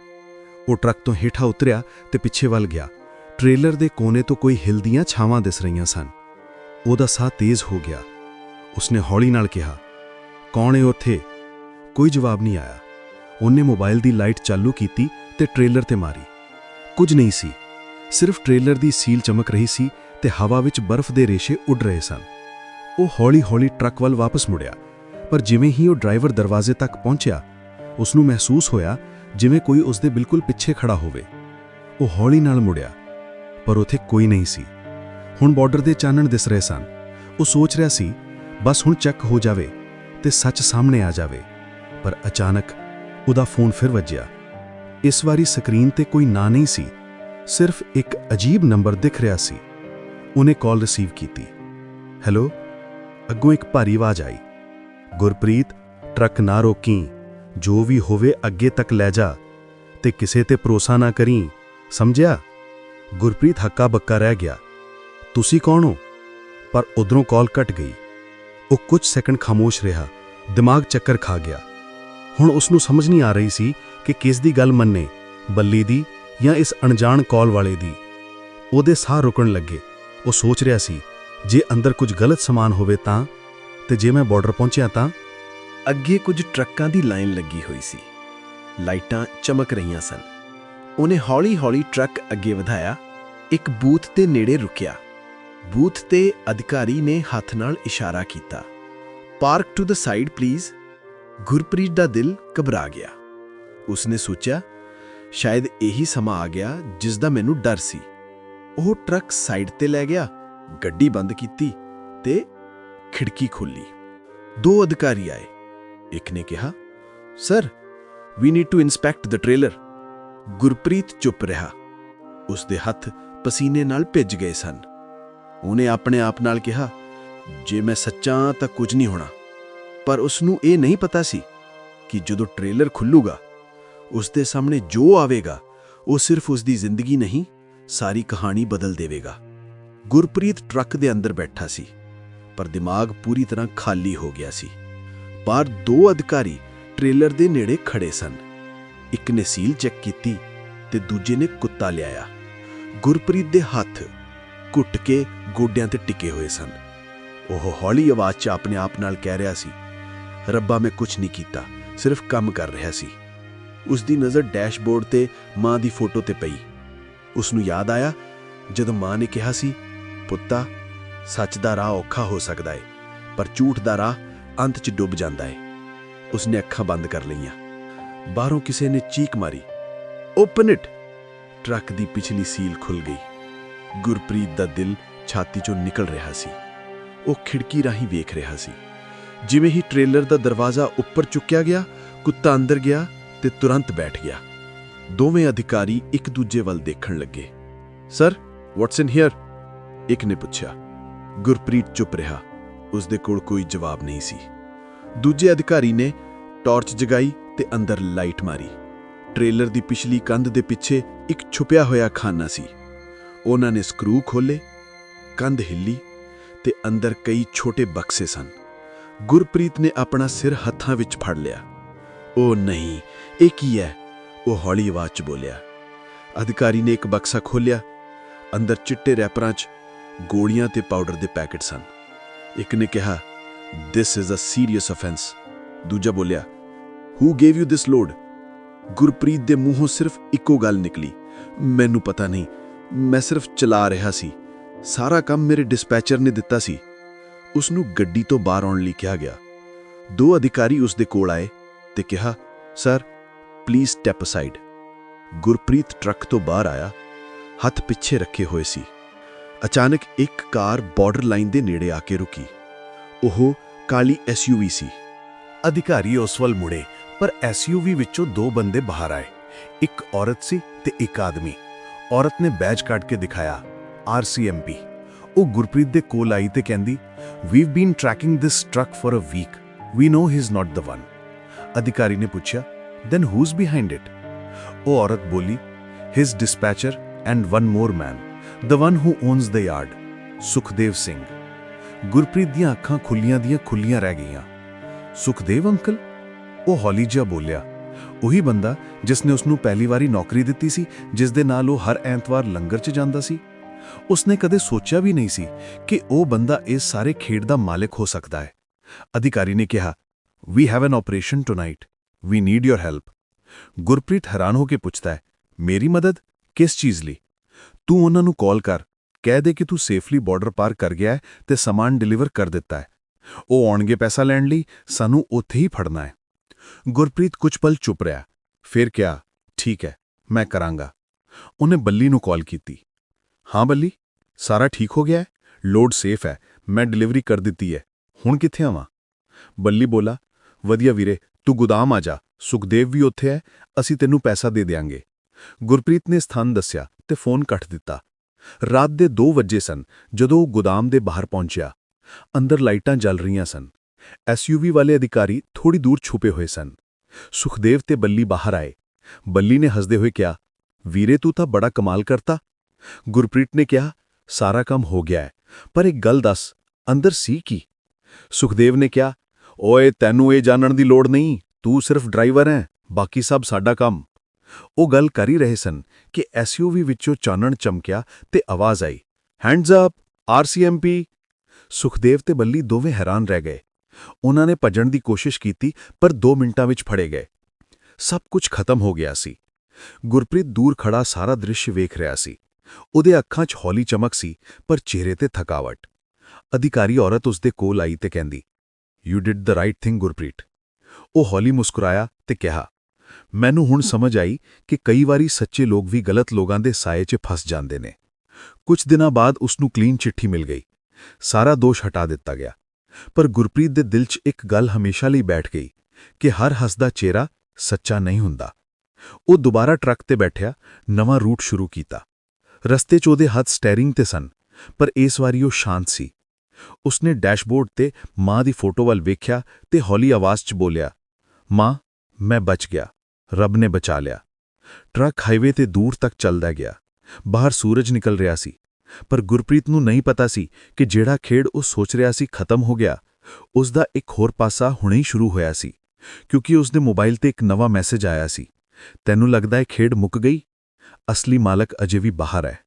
ਉਹ ਟਰੱਕ ਤੋਂ ਹੇਠਾਂ ਉਤਰਿਆ ਤੇ ਪਿੱਛੇ ਵੱਲ ਗਿਆ। ਟ੍ਰੇਲਰ ਦੇ ਕੋਨੇ ਤੋਂ ਕੋਈ ਹਿਲਦੀਆਂ ਛਾਵਾਂ ਦਿਸ ਰਹੀਆਂ ਸਨ। ਉਹਦਾ ਸਾਹ ਤੇਜ਼ ਹੋ ਗਿਆ। ਉਸਨੇ ਹੌਲੀ ਨਾਲ ਕਿਹਾ, ਕੌਣ ਹੈ ਉੱਥੇ? ਕੋਈ ਜਵਾਬ ਨਹੀਂ ਆਇਆ। ਉਹਨੇ ਮੋਬਾਈਲ ਦੀ ਲਾਈਟ ਚਾਲੂ ਕੀਤੀ ਤੇ ਟ੍ਰੇਲਰ ਤੇ ਮਾਰੀ। ਕੁਝ ਨਹੀਂ ਸੀ। ਸਿਰਫ ਟ੍ਰੇਲਰ ਦੀ ਸੀਲ ਚਮਕ ਰਹੀ ਸੀ ਤੇ ਹਵਾ ਵਿੱਚ ਬਰਫ਼ ਦੇ ਰੇਸ਼ੇ ਉੱਡ ਰਹੇ ਸਨ। ਉਹ ਹੌਲੀ-ਹੌਲੀ ਟਰੱਕ ਵੱਲ ਵਾਪਸ ਮੁੜਿਆ। ਪਰ ਜਿਵੇਂ ਹੀ ਉਹ ਡਰਾਈਵਰ ਦਰਵਾਜ਼ੇ ਤੱਕ ਪਹੁੰਚਿਆ ਉਸ ਨੂੰ ਮਹਿਸੂਸ ਹੋਇਆ ਜਿਵੇਂ ਕੋਈ ਉਸ ਦੇ ਬਿਲਕੁਲ ਪਿੱਛੇ ਖੜਾ ਹੋਵੇ। ਉਹ ਹੌਲੀ ਨਾਲ ਮੁੜਿਆ, ਪਰ ਉੱਥੇ ਕੋਈ ਨਹੀਂ ਸੀ। ਹੁਣ ਬਾਰਡਰ ਦੇ ਚਾਨਣ ਦਿਸ ਰਹੇ ਸਨ। ਉਹ ਸੋਚ ਰਿਹਾ ਸੀ, ਬਸ ਹੁਣ ਚੈੱਕ ਹੋ ਜਾਵੇ ਤੇ ਸੱਚ ਸਾਹਮਣੇ ਆ ਜਾਵੇ। ਪਰ ਅਚਾਨਕ ਉਹਦਾ ਫੋਨ ਫਿਰ ਵੱਜਿਆ। ਇਸ ਵਾਰੀ ਸਕਰੀਨ ਤੇ ਕੋਈ ਨਾਂ ਨਹੀਂ ਸੀ, ਸਿਰਫ ਇੱਕ ਅਜੀਬ ਨੰਬਰ ਦਿਖ ਰਿਹਾ ਸੀ। ਉਹਨੇ ਕਾਲ ਰਿਸੀਵ ਕੀਤੀ। ਹੈਲੋ, ਅੱਗੋਂ ਇੱਕ ਭਾਰੀ ਆਵਾਜ਼ ਆਈ। ਗੁਰਪ੍ਰੀਤ, ਟਰੱਕ ਨਾ ਰੋਕੀ। ਜੋ ਵੀ ਹੋਵੇ ਅੱਗੇ ਤੱਕ ਲੈ ਜਾ ਤੇ ਕਿਸੇ ਤੇ ਭਰੋਸਾ ਨਾ ਕਰੀ, ਸਮਝਿਆ? ਗੁਰਪ੍ਰੀਤ ਹੱਕਾ ਬੱਕਾ ਰਹਿ ਗਿਆ। ਤੁਸੀਂ ਕੌਣ ਹੋ? ਪਰ ਉਧਰੋਂ ਕਾਲ ਕੱਟ ਗਈ। ਉਹ ਕੁਝ ਸੈਕਿੰਡ ਖਾਮੋਸ਼ ਰਿਹਾ, ਦਿਮਾਗ ਚੱਕਰ ਖਾ ਗਿਆ। ਹੁਣ ਉਸ ਨੂੰ ਸਮਝ ਨਹੀਂ ਆ ਰਹੀ ਸੀ ਕਿ ਕਿਸ ਦੀ ਗੱਲ ਮੰਨੇ, ਬੱਲੀ ਦੀ ਜਾਂ ਇਸ ਅਣਜਾਣ ਕਾਲ ਵਾਲੇ ਦੀ। ਉਹਦੇ ਸਾਹ ਰੁਕਣ ਲੱਗੇ। ਉਹ ਸੋਚ ਰਿਹਾ ਸੀ, ਜੇ ਅੰਦਰ ਕੁਝ ਗਲਤ ਸਮਾਨ ਹੋਵੇ ਤਾਂ, ਤੇ ਜੇ ਮੈਂ ਬਾਰਡਰ ਪਹੁੰਚਿਆ ਤਾਂ? ਅੱਗੇ ਕੁਝ ਟਰੱਕਾਂ ਦੀ ਲਾਈਨ ਲੱਗੀ ਹੋਈ ਸੀ। ਲਾਈਟਾਂ ਚਮਕ ਰਹੀਆਂ ਸਨ। ਉਹਨੇ ਹੌਲੀ-ਹੌਲੀ ਟਰੱਕ ਅੱਗੇ ਵਧਾਇਆ। ਇੱਕ ਬੂਥ ਦੇ ਨੇੜੇ ਰੁਕਿਆ। ਬੂਥ ਤੇ ਅਧਿਕਾਰੀ ਨੇ ਹੱਥ ਨਾਲ ਇਸ਼ਾਰਾ ਕੀਤਾ। Park to the side please Gurpreet ਦਾ ਦਿਲ ਘਬਰਾ ਗਿਆ। ਉਸਨੇ ਸੋਚਿਆ, ਸ਼ਾਇਦ ਇਹੀ ਸਮਾਂ ਆ ਗਿਆ ਜਿਸ ਦਾ ਮੈਨੂੰ ਡਰ ਸੀ। ਉਹ ਟਰੱਕ ਸਾਈਡ ਤੇ ਲੈ ਗਿਆ, ਗੱਡੀ ਬੰਦ ਕੀਤੀ ਤੇ ਖਿੜਕੀ ਖੋਲੀ ਦੋ ਅਧਿਕਾਰੀ ਆਏ। ਇੱਕ ਨੇ ਕਿਹਾ, sir we need to inspect the trailer Gurpreet ਚੁੱਪ ਰਿਹਾ। ਉਸ ਦੇ ਹੱਥ ਪਸੀਨੇ ਨਾਲ ਭਿੱਜ ਗਏ ਸਨ। ਉਹਨੇ ਆਪਣੇ ਆਪ ਨਾਲ ਕਿਹਾ, ਜੇ ਮੈਂ ਸੱਚਾ ਤਾਂ ਕੁਝ ਨਹੀਂ ਹੋਣਾ। ਪਰ ਉਸ ਨੂੰ ਇਹ ਨਹੀਂ ਪਤਾ ਸੀ ਕਿ ਜਦੋਂ ਟ੍ਰੇਲਰ ਖੁੱਲੂਗਾ, ਉਸ ਦੇ ਸਾਹਮਣੇ ਜੋ ਆਵੇਗਾ, ਉਹ ਸਿਰਫ ਉਸ ਦੀ ਜ਼ਿੰਦਗੀ ਨਹੀਂ, ਸਾਰੀ ਕਹਾਣੀ ਬਦਲ ਦੇਵੇਗਾ। ਗੁਰਪ੍ਰੀਤ ਟਰੱਕ ਦੇ ਅੰਦਰ ਬੈਠਾ ਸੀ, ਪਰ ਦਿਮਾਗ ਪੂਰੀ ਤਰ੍ਹਾਂ ਖਾਲੀ ਹੋ ਗਿਆ ਸੀ। ਬਾਹਰ ਦੋ ਅਧਿਕਾਰੀ ਟ੍ਰੇਲਰ ਦੇ ਨੇੜੇ ਖੜੇ ਸਨ। ਇੱਕ ਨੇ ਸੀਲ ਚੈੱਕ ਕੀਤੀ ਤੇ ਦੂਜੇ ਨੇ ਕੁੱਤਾ ਲਿਆਇਆ। ਗੁਰਪ੍ਰੀਤ ਦੇ ਹੱਥ ਘੁੱਟ ਕੇ ਗੋਡਿਆਂ ਤੇ ਟਿਕੇ ਹੋਏ ਸਨ। ਉਹ ਹੌਲੀ ਆਵਾਜ਼ 'ਚ ਆਪਣੇ ਆਪ ਨਾਲ ਕਹਿ ਰਿਹਾ ਸੀ, ਰੱਬਾ, ਮੈਂ ਕੁਝ ਨਹੀਂ ਕੀਤਾ, ਸਿਰਫ ਕੰਮ ਕਰ ਰਿਹਾ ਸੀ। ਉਸ ਦੀ ਨਜ਼ਰ ਡੈਸ਼ਬੋਰਡ ਤੇ ਮਾਂ ਦੀ ਫੋਟੋ ਤੇ ਪਈ। ਉਸ ਨੂੰ ਯਾਦ ਆਇਆ ਜਦੋਂ ਮਾਂ ਨੇ ਕਿਹਾ ਸੀ, ਪੁੱਤਾ, ਸੱਚ ਦਾ ਰਾਹ ਔਖਾ ਹੋ ਸਕਦਾ ਏ, ਪਰ ਝੂਠ ਦਾ ਰਾਹ ਅੰਤ 'ਚ ਡੁੱਬ ਜਾਂਦਾ ਹੈ ਉਸਨੇ ਅੱਖਾਂ ਬੰਦ ਕਰ ਲਈਆਂ। ਬਾਹਰੋਂ ਕਿਸੇ ਨੇ ਚੀਕ ਮਾਰੀ। Open it! ਟਰੱਕ ਦੀ ਪਿਛਲੀ ਸੀਲ ਖੁੱਲ ਗਈ। ਗੁਰਪ੍ਰੀਤ ਦਾ ਦਿਲ ਛਾਤੀ 'ਚੋਂ ਨਿਕਲ ਰਿਹਾ ਸੀ। ਉਹ ਖਿੜਕੀ ਰਾਹੀਂ ਵੇਖ ਰਿਹਾ ਸੀ। ਜਿਵੇਂ ਹੀ ਟ੍ਰੇਲਰ ਦਾ ਦਰਵਾਜ਼ਾ ਉੱਪਰ ਚੁੱਕਿਆ ਗਿਆ, ਕੁੱਤਾ ਅੰਦਰ ਗਿਆ ਤੇ ਤੁਰੰਤ ਬੈਠ ਗਿਆ। ਦੋਵੇਂ ਅਧਿਕਾਰੀ ਇੱਕ ਦੂਜੇ ਵੱਲ ਦੇਖਣ ਲੱਗੇ। Sir, what's in here? ਇੱਕ ਨੇ ਪੁੱਛਿਆ। ਗੁਰਪ੍ਰੀਤ ਚੁੱਪ ਰਿਹਾ। ਉਸ ਦੇ ਕੋਲ ਕੋਈ ਜਵਾਬ ਨਹੀਂ ਸੀ। ਦੂਜੇ ਅਧਿਕਾਰੀ ਨੇ ਟਾਰਚ ਜਗਾਈ ਤੇ ਅੰਦਰ ਲਾਈਟ ਮਾਰੀ। ਟ੍ਰੇਲਰ ਦੀ ਪਿਛਲੀ ਕੰਧ ਦੇ ਪਿੱਛੇ ਇੱਕ ਛੁਪਿਆ ਹੋਇਆ ਖਾਨਾ ਸੀ। ਉਹਨਾਂ ਨੇ ਸਕਰੂ ਖੋਲੇ ਕੰਧ ਹਿੱਲੀ ਤੇ ਅੰਦਰ ਕਈ ਛੋਟੇ ਬਕਸੇ ਸਨ। ਗੁਰਪ੍ਰੀਤ ਨੇ ਆਪਣਾ ਸਿਰ ਹੱਥਾਂ ਵਿੱਚ ਫੜ ਲਿਆ। ਉਹ ਨਹੀਂ, ਇਹ ਕੀ ਹੈ? ਉਹ ਹੌਲੀ ਆਵਾਜ਼ 'ਚ ਬੋਲਿਆ। ਅਧਿਕਾਰੀ ਨੇ ਇੱਕ ਬਕਸਾ ਖੋਲ੍ਹਿਆ। ਅੰਦਰ ਚਿੱਟੇ ਰੈਪਰਾਂ 'ਚ ਗੋਲੀਆਂ ਤੇ ਪਾਊਡਰ ਦੇ ਪੈਕੇਟ ਸਨ। ਇੱਕ ਨੇ ਕਿਹਾ this is a serious offence ਦੂਜਾ ਬੋਲਿਆ who gave you this load Gurpreet ਦੇ ਮੂੰਹੋਂ ਸਿਰਫ ਇੱਕੋ ਗੱਲ ਨਿਕਲੀ, ਮੈਨੂੰ ਪਤਾ ਨਹੀਂ, ਮੈਂ ਸਿਰਫ ਚਲਾ ਰਿਹਾ ਸੀ। ਸਾਰਾ ਕੰਮ ਮੇਰੇ ਡਿਸਪੈਚਰ ਨੇ ਦਿੱਤਾ ਸੀ। ਉਸ ਨੂੰ ਗੱਡੀ ਤੋਂ ਬਾਹਰ ਆਉਣ ਲਈ ਕਿਹਾ ਗਿਆ। ਦੋ ਅਧਿਕਾਰੀ ਉਸ ਦੇ ਕੋਲ ਆਏ ਤੇ ਕਿਹਾ sir please step aside Gurpreet truck ਤੋਂ ਬਾਹਰ ਆਇਆ, ਹੱਥ ਪਿੱਛੇ ਰੱਖੇ ਹੋਏ ਸੀ। ਅਚਾਨਕ ਇੱਕ ਕਾਰ ਬਾਰਡਰ ਲਾਈਨ ਦੇ ਨੇੜੇ ਆ ਕੇ ਰੁਕੀ। ਉਹ ਕਾਲੀ ਐਸਯੂਵੀ ਸੀ। ਅਧਿਕਾਰੀ ਉਸ ਵੱਲ ਮੁੜੇ, ਪਰ ਐਸਯੂਵੀ ਵਿੱਚੋਂ ਦੋ ਬੰਦੇ ਬਾਹਰ ਆਏ। ਇੱਕ ਔਰਤ ਸੀ ਤੇ ਇੱਕ ਆਦਮੀ। ਔਰਤ ਨੇ ਬੈਜ ਕੱਢ ਕੇ ਦਿਖਾਇਆ ਆਰਸੀਐਮਪੀ ਉਹ ਗੁਰਪ੍ਰੀਤ ਦੇ ਕੋਲ ਆਈ ਤੇ ਕਹਿੰਦੀ we've been tracking this truck for a week we know he is not the one ਅਧਿਕਾਰੀ ਨੇ ਪੁੱਛਿਆ ਦੈਨ ਹੂਜ਼ ਬਿਹਾਈਂਡ ਇਟ ਉਹ ਔਰਤ ਬੋਲੀ his dispatcher and one more man the one who owns the yard Sukhdev Singh Gurpreet ਦੀਆਂ ਅੱਖਾਂ ਖੁੱਲੀਆਂ ਦੀਆਂ ਖੁੱਲੀਆਂ ਰਹਿ ਗਈਆਂ ਸੁਖਦੇਵ ਅੰਕਲ ਉਹ ਹੌਲੀ ਜਿਹਾ ਬੋਲਿਆ ਉਹੀ ਬੰਦਾ ਜਿਸ ਨੇ ਉਸ ਨੂੰ ਪਹਿਲੀ ਵਾਰੀ ਨੌਕਰੀ ਦਿੱਤੀ ਸੀ ਜਿਸ ਦੇ ਨਾਲ ਉਹ ਹਰ ਐਤਵਾਰ ਲੰਗਰ 'ਚ ਜਾਂਦਾ ਸੀ ਉਸਨੇ ਕਦੇ ਸੋਚਿਆ ਵੀ ਨਹੀਂ ਸੀ ਕਿ ਉਹ ਬੰਦਾ ਇਸ ਸਾਰੇ ਖੇਡ ਦਾ ਮਾਲਕ ਹੋ ਸਕਦਾ ਹੈ ਅਧਿਕਾਰੀ ਨੇ ਕਿਹਾ we have an operation tonight we need your help Gurpreet ਹੈਰਾਨ ਹੋ ਕੇ ਪੁੱਛਦਾ ਹੈ ਮੇਰੀ ਮਦਦ ਕਿਸ ਚੀਜ਼ ਲਈ ਤੂੰ ਉਹਨਾਂ ਨੂੰ ਕਾਲ ਕਰ, ਕਹਿ ਦੇ ਕਿ ਤੂੰ ਸੇਫਲੀ ਬਾਰਡਰ ਪਾਰ ਕਰ ਗਿਆ ਹੈ ਤੇ ਸਮਾਨ ਡਿਲੀਵਰ ਕਰ ਦਿੱਤਾ ਹੈ। ਉਹ ਆਉਣਗੇ ਪੈਸਾ ਲੈਣ ਲਈ, ਸਾਨੂੰ ਉੱਥੇ ਹੀ ਫੜਨਾ ਹੈ। ਗੁਰਪ੍ਰੀਤ ਕੁਝ ਪਲ ਚੁੱਪ ਰਿਹਾ, ਫਿਰ ਕਿਹਾ, ਠੀਕ ਹੈ, ਮੈਂ ਕਰਾਂਗਾ। ਉਹਨੇ ਬੱਲੀ ਨੂੰ ਕਾਲ ਕੀਤੀ। ਹਾਂ ਬੱਲੀ, ਸਾਰਾ ਠੀਕ ਹੋ ਗਿਆ ਹੈ? ਲੋਡ ਸੇਫ ਹੈ, ਮੈਂ ਡਿਲੀਵਰੀ ਕਰ ਦਿੱਤੀ ਹੈ। ਹੁਣ ਕਿੱਥੇ ਆਵਾਂ? ਬੱਲੀ ਬੋਲਾ, ਵਧੀਆ ਵੀਰੇ, ਤੂੰ ਗੋਦਾਮ ਆ ਜਾ, ਸੁਖਦੇਵ ਵੀ ਉੱਥੇ ਹੈ, ਅਸੀਂ ਤੈਨੂੰ ਪੈਸਾ ਦੇ ਦੇਾਂਗੇ ਗੁਰਪ੍ਰੀਤ ਨੇ ਸਥਾਨ ਦੱਸਿਆ ਤੇ ਫੋਨ ਕੱਟ ਦਿੱਤਾ। ਰਾਤ ਦੇ 2 ਵਜੇ ਸਨ ਜਦੋਂ ਉਹ ਗੋਦਾਮ ਦੇ ਬਾਹਰ ਪਹੁੰਚਿਆ। ਅੰਦਰ ਲਾਈਟਾਂ ਜਲ ਰਹੀਆਂ ਸਨ। ਐਸਯੂਵੀ ਵਾਲੇ ਅਧਿਕਾਰੀ ਥੋੜੀ ਦੂਰ ਛੁਪੇ ਹੋਏ ਸਨ। ਸੁਖਦੇਵ ਤੇ ਬੱਲੀ ਬਾਹਰ ਆਏ। ਬੱਲੀ ਨੇ ਹੱਸਦੇ ਹੋਏ ਕਿਹਾ, ਵੀਰੇ, ਤੂੰ ਤਾਂ ਬੜਾ ਕਮਾਲ ਕਰਤਾ। ਗੁਰਪ੍ਰੀਤ ਨੇ ਕਿਹਾ, ਸਾਰਾ ਕੰਮ ਹੋ ਗਿਆ ਹੈ, ਪਰ ਇੱਕ ਗੱਲ ਦੱਸ, ਅੰਦਰ ਸੀ ਕੀ? ਸੁਖਦੇਵ ਨੇ ਕਿਹਾ, ਓਏ, ਤੈਨੂੰ ਇਹ ਜਾਣਨ ਦੀ ਲੋੜ ਨਹੀਂ, ਤੂੰ ਸਿਰਫ ਡਰਾਈਵਰ ਹੈ, ਬਾਕੀ ਸਭ ਸਾਡਾ ਕੰਮ। ਉਹ ਗੱਲ ਕਰ ਹੀ ਰਹੇ ਸਨ ਕਿ ਐਸਯੂਵੀ ਵਿੱਚੋਂ ਚਾਨਣ ਚਮਕਿਆ ਤੇ ਆਵਾਜ਼ ਆਈ ਹੈਂਡਸ ਅਪ ਆਰਸੀਐਮਪੀ ਸੁਖਦੇਵ ਤੇ ਬੱਲੀ ਦੋਵੇਂ ਹੈਰਾਨ ਰਹਿ ਗਏ। ਉਹਨਾਂ ਨੇ ਭੱਜਣ ਦੀ ਕੋਸ਼ਿਸ਼ ਕੀਤੀ, ਪਰ 2 ਮਿੰਟਾਂ ਵਿੱਚ ਫੜੇ ਗਏ। ਸਭ ਕੁਝ ਖਤਮ ਹੋ ਗਿਆ ਸੀ। ਗੁਰਪ੍ਰੀਤ ਦੂਰ ਖੜਾ ਸਾਰਾ ਦ੍ਰਿਸ਼ ਵੇਖ ਰਿਹਾ ਸੀ। ਉਹਦੇ ਅੱਖਾਂ 'ਚ ਹੌਲੀ ਚਮਕ ਸੀ, ਪਰ ਚਿਹਰੇ ਤੇ ਥਕਾਵਟ। ਅਧਿਕਾਰੀ ਔਰਤ ਉਸਦੇ ਕੋਲ ਆਈ ਤੇ ਕਹਿੰਦੀ you did the right thing Gurpreet. ਉਹ ਹੌਲੀ ਮੁਸਕਰਾਇਆ ਤੇ ਕਿਹਾ ਮੈਨੂੰ ਹੁਣ ਸਮਝ ਆਈ ਕਿ ਕਈ ਵਾਰੀ ਸੱਚੇ ਲੋਕ ਵੀ ਗਲਤ ਲੋਕਾਂ ਦੇ ਸਾਏ 'ਚ ਫਸ ਜਾਂਦੇ ਨੇ। ਕੁਝ ਦਿਨਾਂ ਬਾਅਦ ਉਸ ਨੂੰ ਕਲੀਨ ਚਿੱਠੀ ਮਿਲ ਗਈ। ਸਾਰਾ ਦੋਸ਼ ਹਟਾ ਦਿੱਤਾ ਗਿਆ। ਪਰ ਗੁਰਪ੍ਰੀਤ ਦੇ ਦਿਲ 'ਚ ਇੱਕ ਗੱਲ ਹਮੇਸ਼ਾ ਲਈ ਬੈਠ ਗਈ ਕਿ ਹਰ ਹੱਸਦਾ ਚਿਹਰਾ ਸੱਚਾ ਨਹੀਂ ਹੁੰਦਾ। ਉਹ ਦੁਬਾਰਾ ਟਰੱਕ ਤੇ ਬੈਠਿਆ, ਨਵਾਂ ਰੂਟ ਸ਼ੁਰੂ ਕੀਤਾ। ਰਸਤੇ 'ਚ ਉਹਦੇ ਹੱਥ ਸਟੈਰਿੰਗ ਤੇ ਸਨ, ਪਰ ਇਸ ਵਾਰੀ ਉਹ ਸ਼ਾਂਤ ਸੀ। ਉਸਨੇ ਡੈਸ਼ਬੋਰਡ ਤੇ ਮਾਂ ਦੀ ਫੋਟੋ ਵੱਲ ਵੇਖਿਆ ਤੇ ਹੌਲੀ ਆਵਾਜ਼ 'ਚ ਬੋਲਿਆ, ਮਾਂ, ਮੈਂ ਬਚ ਗਿਆ। ਰੱਬ ਨੇ ਬਚਾ ਲਿਆ। ਟਰੱਕ ਹਾਈਵੇ ਤੇ ਦੂਰ ਤੱਕ ਚੱਲਦਾ ਗਿਆ। ਬਾਹਰ ਸੂਰਜ ਨਿਕਲ ਰਿਹਾ ਸੀ। ਪਰ ਗੁਰਪ੍ਰੀਤ ਨੂੰ ਨਹੀਂ ਪਤਾ ਸੀ ਕਿ ਜਿਹੜਾ ਖੇਡ ਉਹ ਸੋਚ ਰਿਹਾ ਸੀ ਖਤਮ ਹੋ ਗਿਆ ਉਸ ਦਾ ਇੱਕ ਹੋਰ ਪਾਸਾ ਹੁਣੇ ਹੀ ਸ਼ੁਰੂ ਹੋਇਆ ਸੀ, ਕਿਉਂਕਿ ਉਸ ਦੇ ਮੋਬਾਈਲ ਤੇ ਇੱਕ ਨਵਾਂ ਮੈਸੇਜ ਆਇਆ ਸੀ। ਤੈਨੂੰ ਲੱਗਦਾ ਹੈ ਖੇਡ ਮੁੱਕ ਗਈ? ਅਸਲੀ ਮਾਲਕ ਅਜੇ ਵੀ ਬਾਹਰ ਹੈ।